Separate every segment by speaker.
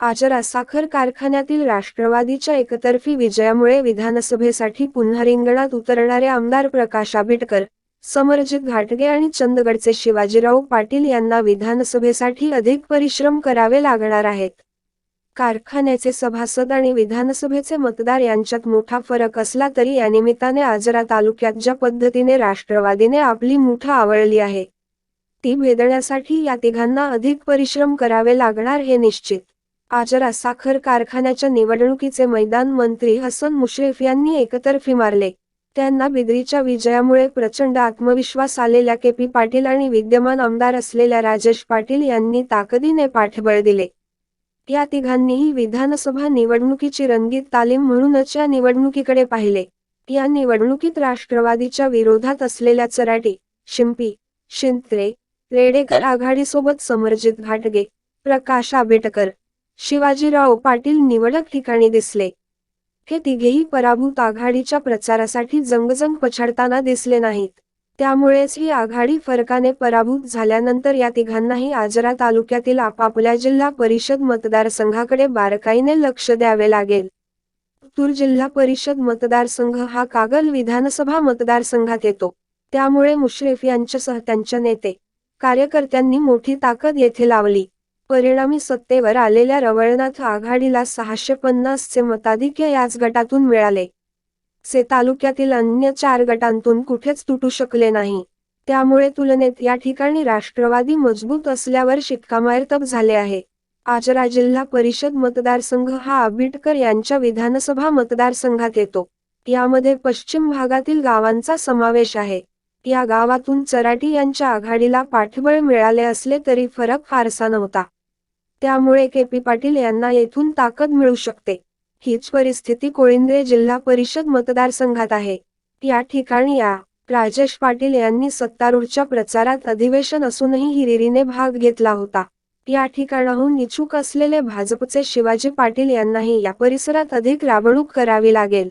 Speaker 1: आजरा साखर कारखान्यातील राष्ट्रवादीच्या एकतर्फी विजयामुळे विधानसभेसाठी पुन्हा रिंगणात उतरणारे आमदार प्रकाश आंबेडकर समरजित घाटगे आणि चंदगडचे शिवाजीराव पाटील यांना विधानसभेसाठी अधिक परिश्रम करावे लागणार आहेत. कारखान्याचे सभासद आणि विधानसभेचे मतदार यांच्यात मोठा फरक असला तरी या निमित्ताने आजरा तालुक्यात ज्या पद्धतीने राष्ट्रवादीने आपली मुठा आवळली आहे ती भेदण्यासाठी या तिघांना अधिक परिश्रम करावे लागणार हे निश्चित. आजरा साखर कारखान्याच्या निवडणुकीचे मैदान मंत्री हसन मुश्रीफ यांनी एकतर्फी मारले. त्यांना बिद्रीच्या विजयामुळे प्रचंड आत्मविश्वास आलेल्या के पी पाटील आणि विद्यमान आमदार असलेल्या राजेश पाटील यांनी ताकदीने पाठबळ दिले. या तिघांनीही विधानसभा निवडणुकीची रंगीत तालीम म्हणूनच या निवडणुकीकडे पाहिले. या निवडणुकीत राष्ट्रवादीच्या विरोधात असलेल्या चराटी शिंपी शिंत्रे रेडेकर आघाडीसोबत समर्जित घाटगे प्रकाश आंबेडकर शिवाजीराव पाटील निवडक ठिकाणी दिसले. हे तिघेही पराभूत आघाडीच्या प्रचारासाठी जंगजंग पछाडताना दिसले नाहीत. त्यामुळेच ही आघाडी फरकाने पराभूत झाल्यानंतर या तिघांनाही आजरा तालुक्यातील आपापल्या जिल्हा परिषद मतदारसंघाकडे बारकाईने लक्ष द्यावे लागेल. तूर जिल्हा परिषद मतदारसंघ हा कागल विधानसभा मतदारसंघात येतो. त्यामुळे मुश्रीफ यांच्यासह त्यांच्या नेते कार्यकर्त्यांनी मोठी ताकद येथे लावली. परिणामी सत्तेवर आलेल्या रवळनाथ आघाडीला सहाशे पन्नासचे मताधिक्य याच गटातून मिळाले. से तालुक्यातील अन्य चार गटांतून कुठेच तुटू शकले नाही. त्यामुळे तुलनेत या ठिकाणी राष्ट्रवादी मजबूत असल्यावर शिक्कामार्तब झाले आहे. आजरा जिल्हा परिषद मतदारसंघ हा आंबेडकर यांच्या विधानसभा मतदारसंघात येतो. यामध्ये पश्चिम भागातील गावांचा समावेश आहे. या गावातून चराटी यांच्या आघाडीला पाठबळ मिळाले असले तरी फरक फारसा नव्हता. त्यामुळे के पी पाटील यांना येथून ताकद मिळू शकते. हीच परिस्थिती कोळिंद्रे जिल्हा परिषद मतदारसंघात आहे. या ठिकाणी या राजेश पाटील यांनी सत्तारूढच्या प्रचारात अधिवेशन असूनही हिरिरीने भाग घेतला होता. या ठिकाणाहून इच्छुक असलेले भाजपचे शिवाजी पाटील यांनाही या परिसरात अधिक राबणूक करावी लागेल.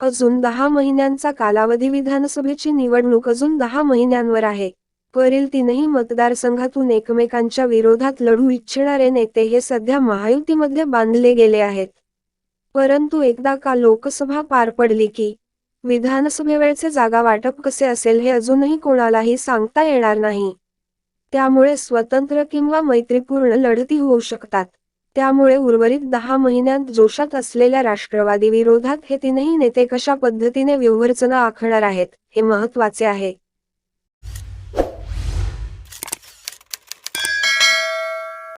Speaker 1: अजून दहा महिन्यांचा कालावधी विधानसभेची निवडणूक अजून दहा महिन्यांवर आहे. वरील तीनही मतदारसंघातून एकमेकांच्या विरोधात लढू इच्छिणारे नेते हे सध्या महायुतीमध्ये बांधले गेले आहेत. परंतु एकदा का लोकसभा पार पडली की विधानसभेवेळचे जागा वाटप कसे असेल हे अजूनही कोणालाही सांगता येणार नाही. त्यामुळे स्वतंत्र किंवा मैत्रीपूर्ण लढती होऊ शकतात. त्यामुळे उर्वरित दहा महिन्यांत जोशात असलेल्या राष्ट्रवादी विरोधात हे तीनही नेते कशा पद्धतीने व्यूहरचना आखणार आहेत हे महत्त्वाचे आहे.